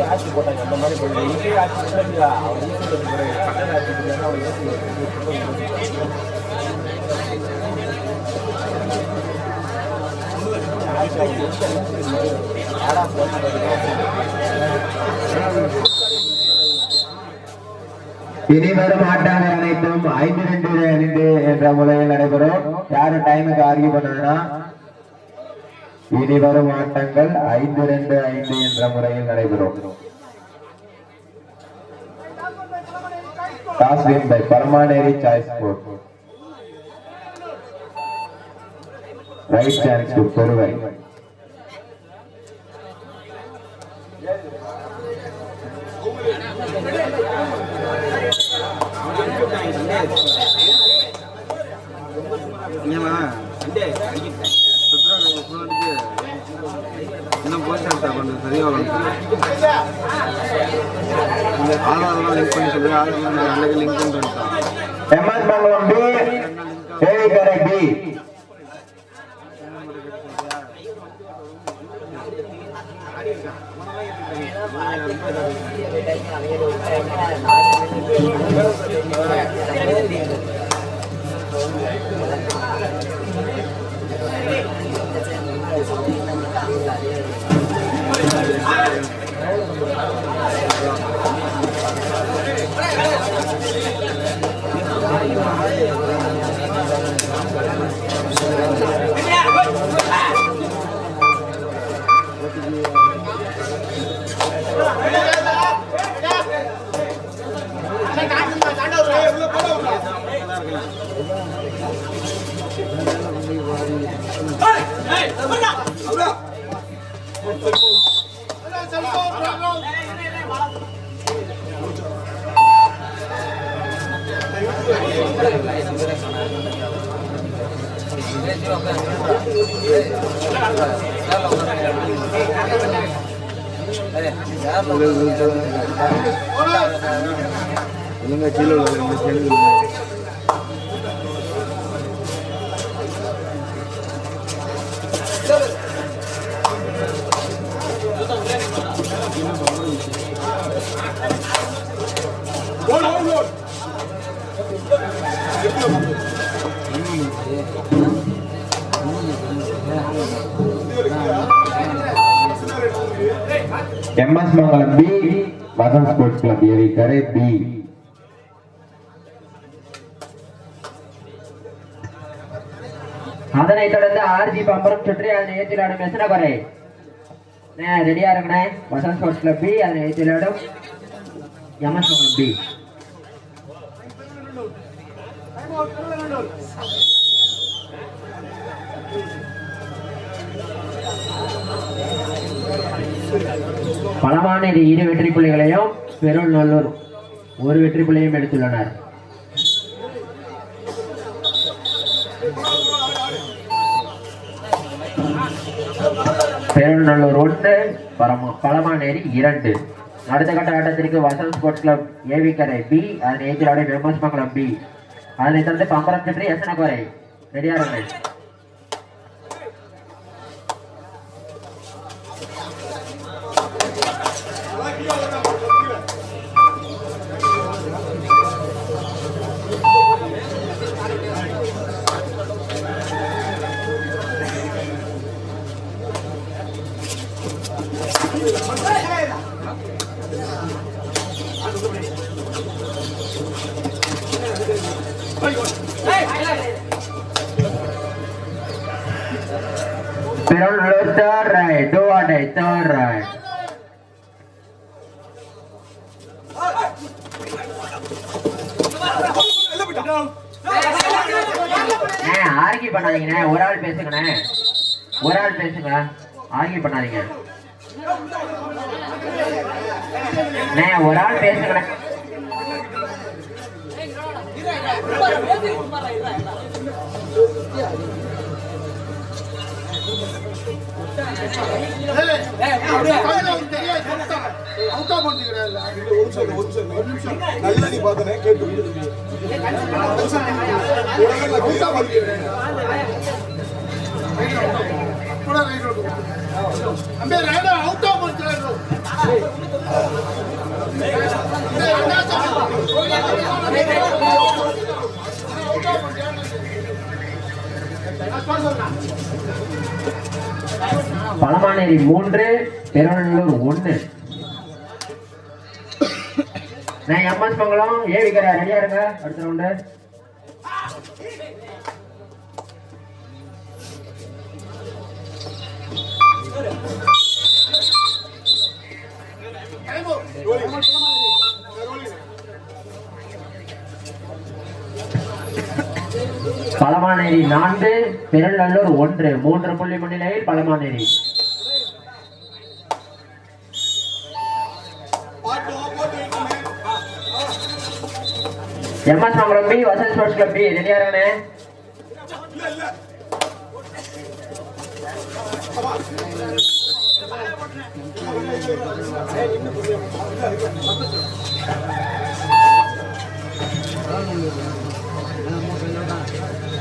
வந்து ஆட்சி போட்டாங்க. அந்த மாதிரி போய் இங்கே ஆட்சி அவர் ஈஸ்வரன் ஆட்சி போட்டாங்க அவர் ஈஸ்வரன் இனி வரும் ஆட்டங்கள் அனைத்தும் ஐந்து ரெண்டு ரெண்டு என்ற முறையில் நடைபெறும். யாரும் டைமுக்கு ஆர்கியூ பண்ணதுன்னா இனி வரும் ஆட்டங்கள் ஐந்து ரெண்டு ஐந்து என்ற முறையில் நடைபெறும் toss win by பர்மானேரி choice sport right chance to ஒழுங்கா கீழே MS Mangalam B Madhan sports club ஏரிக்கரை பி அதனை தொடர்ந்து ஆர்ஜி பம்பரம் சுற்றி அதனை ஏற்றி ஆடும் மெசனபரை ரெடியா இருக்கணே. வசந்த் ஸ்போர்ட்ஸ் கிளப் பி அதனை ஏற்றி ஆடும் எம்எஸ் மங்கலம் பி பலமான இது இரு வெற்றி பிள்ளைகளையும் பெருள் நல்லூர் ஒரு வெற்றி பிள்ளையும் எடுத்துள்ளனர். பெருநல்லூர் ஒன்று பரம பலமானேரி இரண்டு. அடுத்த கட்ட ஆட்டத்திற்கு வசந்த் ஸ்போர்ட்ஸ் கிளப் ஏவிக்கரை பி அதன் ஏஜிலாடைய மெம்பர்ஸ் மங்கலம் பி. அதனைத் இருந்து பம்பரம் சுற்றி எத்தனை ரெடியா இருங்கள். Perunallur do or die third right argue பண்ணாதீங்கண்ணே. ஒரு ஆள் பேசுங்கண்ணே. ஒரு ஆள் பேசுங்க. ஆர்கியூ பண்ணாதீங்க. ஒரு ஆள் பேசுங்கண்ணே. நல்லா நீ பார்த்தனே கேட்டு அம்பே ரைடர் அவுட் ஆஃப் பழமானேரி மூன்று பெருநல்லூர் ஒன்று. நான் எம்எஸ் மங்கலம் ஏ விக்கிற ரெடியா இருங்க அடுத்த ரவுண்டு பலமானேரி நான்கு திருநல்லூர் ஒன்று. மூன்று புள்ளி முன்னிலையில் Palamaneri MS Mangalam B Vasanth Sports Club B. ரெடியா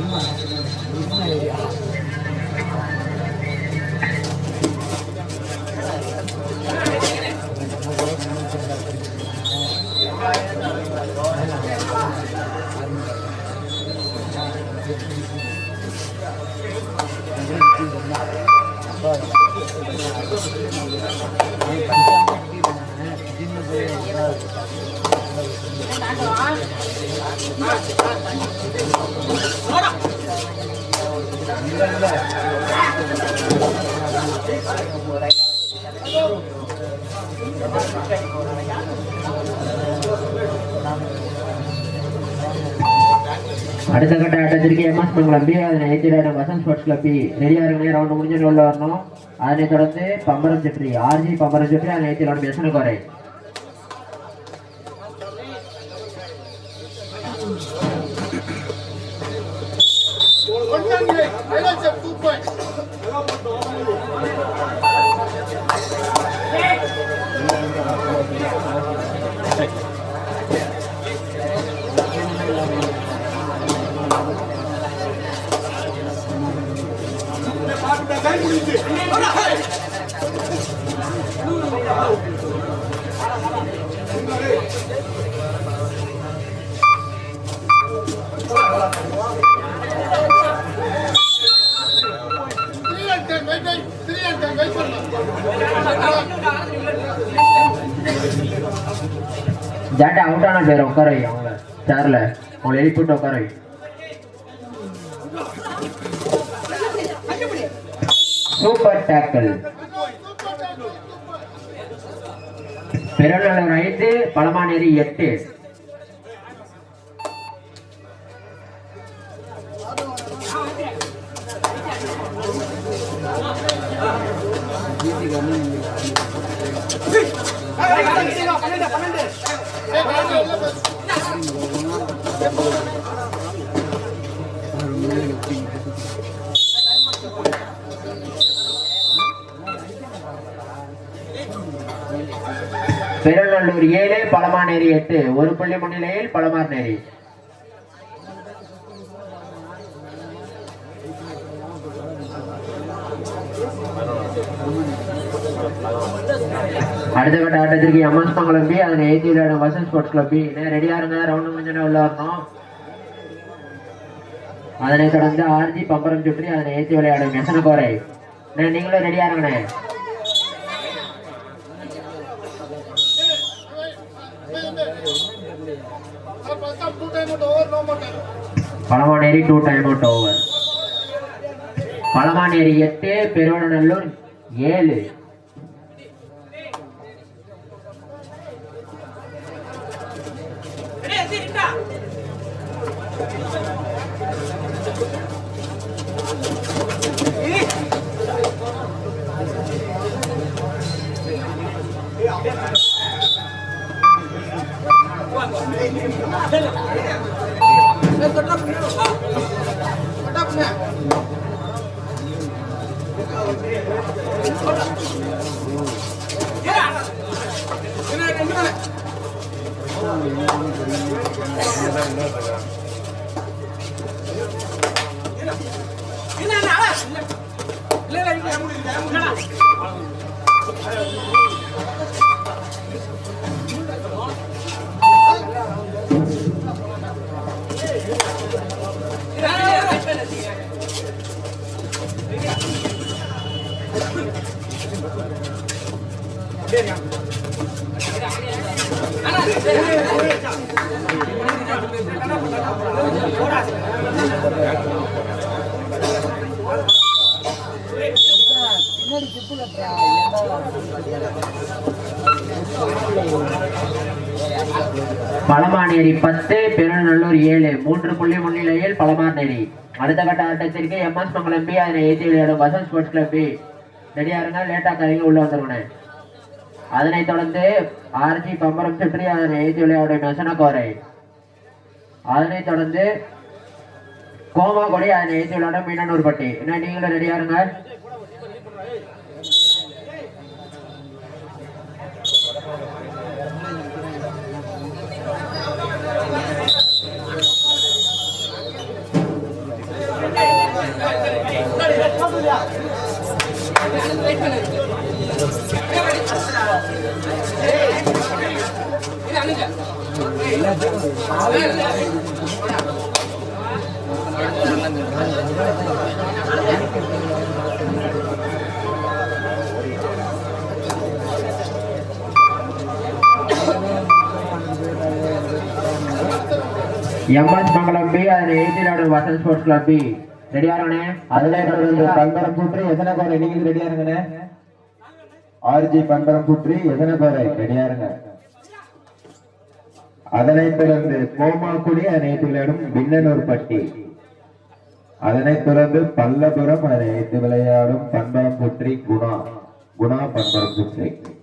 இருங்கண்ணே அடுத்த கட்ட ஆட்டத்திற்கு எம்எஸ் மங்கலம் பி அதனை ஏற்றிட வசந்த் ஸ்போர்ட்ஸ் கிளப் பி ரெடியா இருங்க ரவுண்ட் முடிஞ்சு உள்ள வரணும். அதனைத் தொடர்ந்து பம்பரம் செட்ரி ஆர்ஜி பம்பரம் செட்ரி அதனை ஏற்றிட பெசனு குறை ஜாட்டை அவுட் ஆன பேர் உட்கார வை அவங்கள சேர்ல அவங்கள எழுப்பிட்டு உட்கார வை சூப்பர் டேக்கல் பெருநல்லூர் ஐந்து பழமானேரி எட்டு. பெருநல்லூர் ஏழு பழமாநேரி எட்டு. ஒரு புள்ளி முன்னிலையில் பழமார்நேரி அடுத்த கட்ட ஆட்டத்திற்கு எம்எஸ் கிளம்பி பி அதனை ஏற்றி விளையாடும் வசந்த் ஸ்போர்ட்ஸ் கிளம்பி ரெடியா இருங்க ரவுண்டு முடிஞ்சோட உள்ள வரணும். அதனை தொடர்ந்து ஆர்ஜி பம்பரம் சுற்றி அதனை ஏற்றி விளையாடும் மெசன கோரை நீங்களும் ரெடியா இருங்கண்ணே Palamaneri two time out over Palamaneri எட்டு பெருவனநல்லூர் ஏழு. another. பழமாநேரி பத்து பெருநல்லூர் ஏழு. மூன்று புள்ளி முன்னிலையில் பழமாநேரி. அடுத்த கட்ட ஆட்டத்திற்கு எம்எஸ் மங்கலம் பி. அதனை ஏற்றி விளையாடும் வசந்த் ஸ்போர்ட்ஸ் கிளப் பி. ரெடியா இருங்க லேட்டா கரைங்க உள்ள வந்துருக்கணும் அதனைத் தொடர்ந்து ஆர்ஜி பம்பரம் சுற்றி அதனை ஏற்றி விளையாடும் மெசனகோரை அதனைத் தொடர்ந்து கோமாகொடி அதனை ஏற்றி விளையாடும் மீனனூர்பட்டி. என்ன நீங்களும் ரெடியா எம்எஸ் மங்கலம் பி அதனை எயிட்டி நாடு வசல் ஸ்போர்ட்ஸ் கிளப் பி ரெடியா இருங்கண்ணே அதனை இந்த பம்பரம் சுற்றி எத்தனை கோரை நீங்க ரெடியா இருங்கண்ணே ஆர்ஜி பம்பரம் சுற்றி எத்தனை கோரை ரெடியா இருங்க அதனைத் தொடர்ந்து கோமாக்குடி அனைத்து விளையாடும் பட்டி. அதனைத் தொடர்ந்து பல்லபுரம் அனைத்து விளையாடும் பண்பரம் குணா. குணா பம்பரம்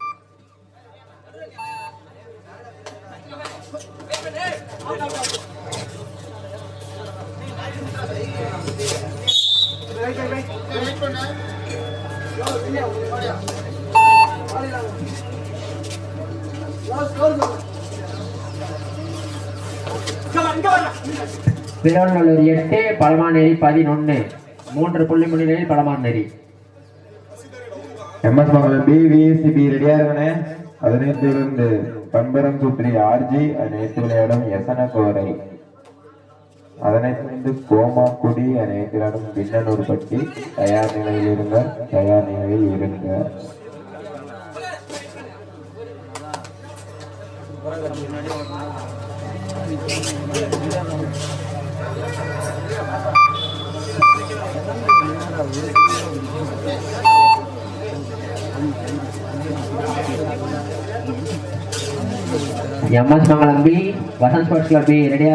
சுற்றி எட்டு பழமாநேரி பதினொன்னு. மூன்று புள்ளி முன்னிலையில் பழமாநேரி எம்எஸ் மங்கலம் பி விஎஸ்சிபி ரெடியா இருக்கணே அதனைத் பண்பரம் பம்பரம் சுற்றி ஆர்ஜி அனைத்து விளையாடும் எசன கோரை அதனை தொடர்ந்து கோமாக்குடி அனைத்து விளையாடும் பின்னனூர் பட்டி தயார் நிலையில் இருங்க தயார் நிலையில் இருங்க MS Mangalam B Vasanth sports club B ரெடியா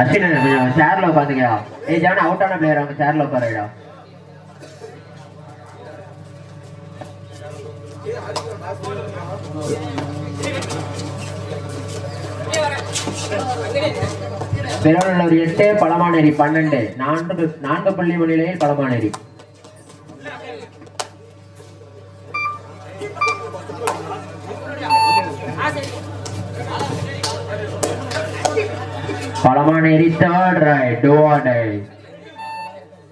அஸ்வின் கொஞ்சம் சேர்ல உட்காந்துக்கா. ஏ ஜான அவுட் ஆன பிளேயர் அவங்க சேர்ல உட்காருடா திருவள்ளூர் எட்டு பழமாநேரி பன்னெண்டு நான்கு நான்கு புள்ளி முன்னிலையில் Palamaneri. Palamaneri third raid do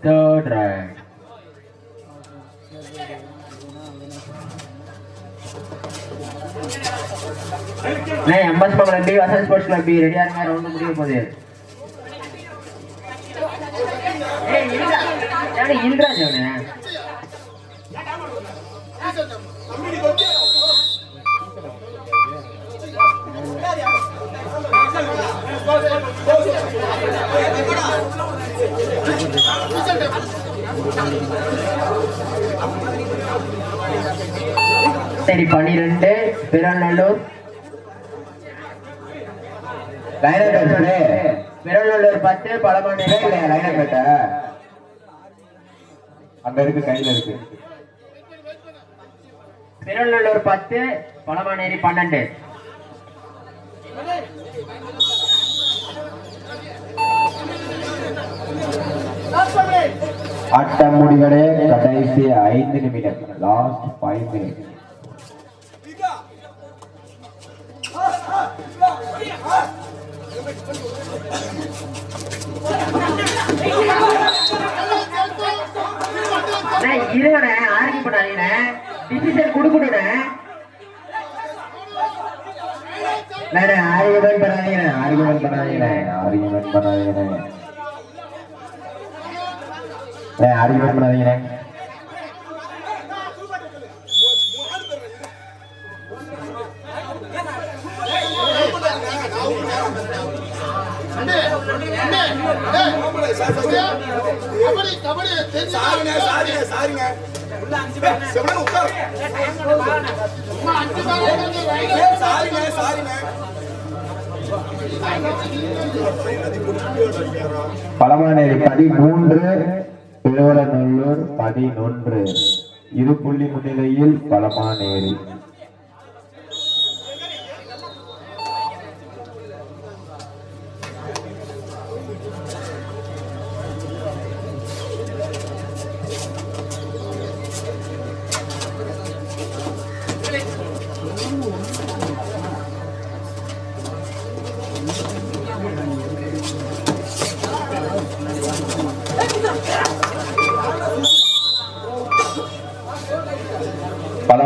third raid MS Mangalam B Vasanth sports club B ரெடியா இருங்க ரவுண்ட் முடிய போகுது இந்திராஜ் இல்ரா. சரி பன்னிரெண்டு பெருநல்லூர் லைனா பேசுறே பெருநல்லூர் பத்து பழமாநேரி இல்லையா லைனா பேட்ட அங்க இருக்கு கையில இருக்கு. திருநள்ளூர் பத்து பழமாநேரி பன்னெண்டு. ஆட்டம் முடிவடைய கடைசி ஐந்து நிமிடம். லாஸ்ட் ஃபைவ் மினிட் அண்ணே, இருங்கண்ணே ஆர்கி பண்ணாதீங்கண்ணே டிசிஷன் கொடுக்கணுண்ணே ஆர்குமெண்ட் பண்ணாதீங்க ஆர்குமெண்ட் பண்ணாதீங்க ஆர்குமெண்ட் பண்ணாதீங்க ஆர்குமெண்ட் பண்ணாதீங்க சாரிங்க சாரிங்க சாரிங்க சாரிங்க சாரிங்க பதிமூன்று திருவள்ளநல்லூர் பதினொன்று இரு புள்ளி முன்னிலையில் பழமானேரி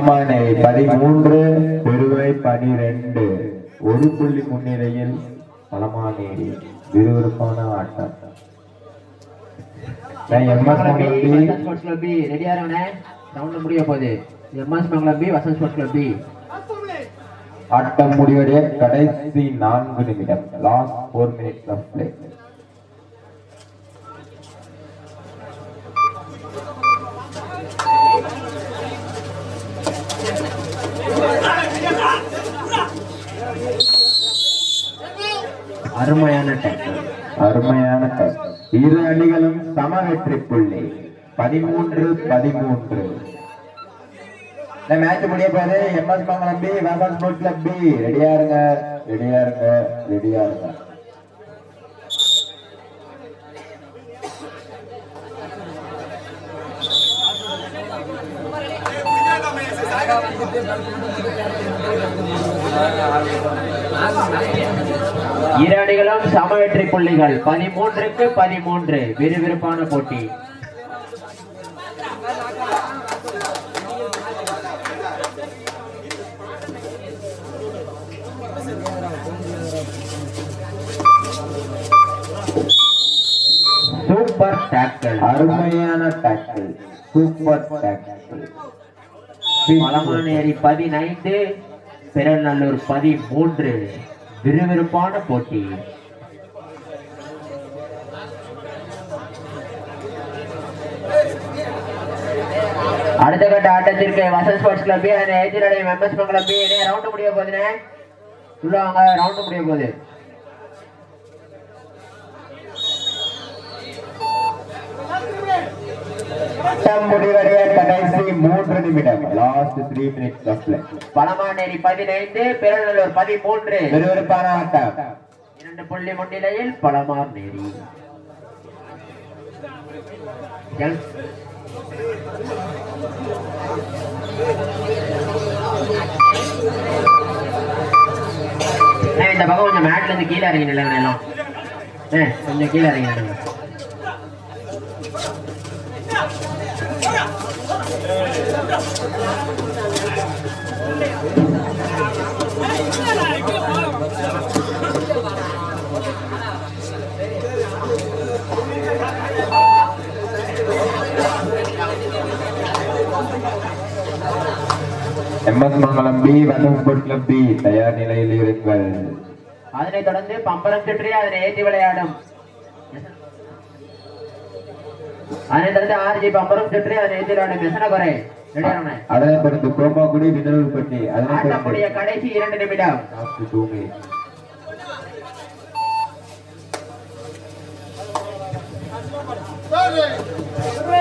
பழமானேரி பதிமூன்று பெருவை பனிரெண்டு. ஒரு புள்ளி முன்னிலையில் பழமானேரி விறுவிறுப்பான ஆட்டம். MS Vasanth sports club B. ரெடியா இருங்கண்ணே ரவுண்ட் முடிய போகுது. MS Mangalam B Vasanth sports club B. ஆட்டம் முடிவடைய கடைசி நான்கு நிமிடம். Last four minutes of play அருமையான டேக்கிள் அருமையான டச். இரு அணிகளும் சம வெற்றி புள்ளி பதிமூன்று பதிமூன்று. இந்த மேட்ச் முடிய போது MS Mangalam B Vasanth sports club B ரெடியா இருங்க. ரெடியா இருங்க. ரெடியா இருங்க. இரு அணிகளும் சம வெற்றி புள்ளிகள். பதிமூன்றுக்கு பதிமூன்று. விறுவிறுப்பான போட்டி. Super tackle. அருமையான டேக்கிள். Super tackle. பதினைந்து. பெருநல்லூர் பதிமூன்று விறுவிறுப்பான போட்டி. அடுத்த கட்ட ஆட்டத்திற்கு வசந்த் ஸ்போர்ட்ஸ் கிளப் எதிரடை மெம்பர்ஸ் கிளப் ரவுண்ட் முடிய போகுதுன்னு சொல்லுவாங்க ரவுண்ட் முடிய போகுது. ஆட்டம் முடிவடைய கடைசி மூன்று நிமிடம். Last three minutes play Palamaneri பதினைந்து பெருநல்லூர் பதிமூன்று. விறுவிறுப்பான ஆட்டம் இரண்டு புள்ளி முன்னிலையில் பழமார் நேரி இந்த பக்கம் கொஞ்சம் மேட்ல இருந்து கீழே இறங்கி நிலங்க எல்லாம். கொஞ்சம் கீழே இறங்கி நிலங்க MS Mangalam B Vasanth B தயார் நிலையில் இருங்கள். அதனைத் தொடர்ந்து பம்பரம் சுற்றி அதனை ஏற்றி விளையாடும். அதனைத் தொடர்ந்து ஆர்ஜி பம்பரம் சுற்றி அதனை ஏற்றி விளையாடும் எசன குறை அதனை பொறுத்து கோமாக்குடி வினல்பட்டி அதனை ஆட்டக்கூடிய பொறுத்து கடைசி இரண்டு நிமிடம் minutes.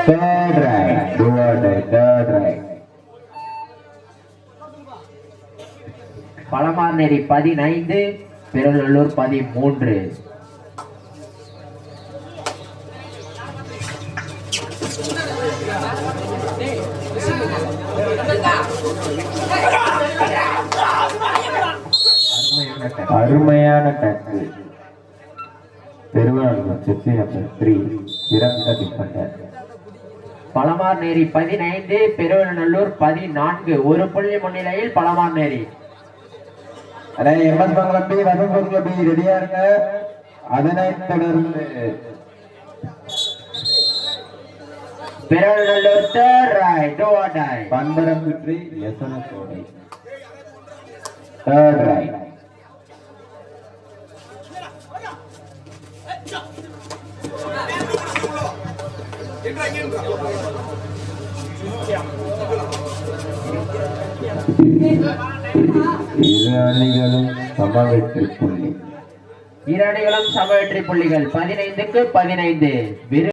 Third right, do or die, third right. Pazhamarneri பதினைந்து பெருநல்லூர் பதிமூன்று அருமையான பெருவாழ்வு செட்டி நம்பர் த்ரீ சிறந்த பழமார்நேரி பதினைந்து பெருநல்லூர் பதினான்கு. ஒரு புள்ளி முன்னிலையில் பழமார்நேரி அண்ணே எம்எஸ் மங்கலம் பி வசம்பூர் பி ரெடியா இருங்க. அதனைத் தொடர்ந்து. Perunallur third raid do or die பந்தரம் சுற்றி எசன சோடை தேர்ட் ரைட் இரு அணிகளும் சம புள்ளி. இரு அணிகளும் புள்ளிகள் பதினைந்துக்கு பதினைந்து.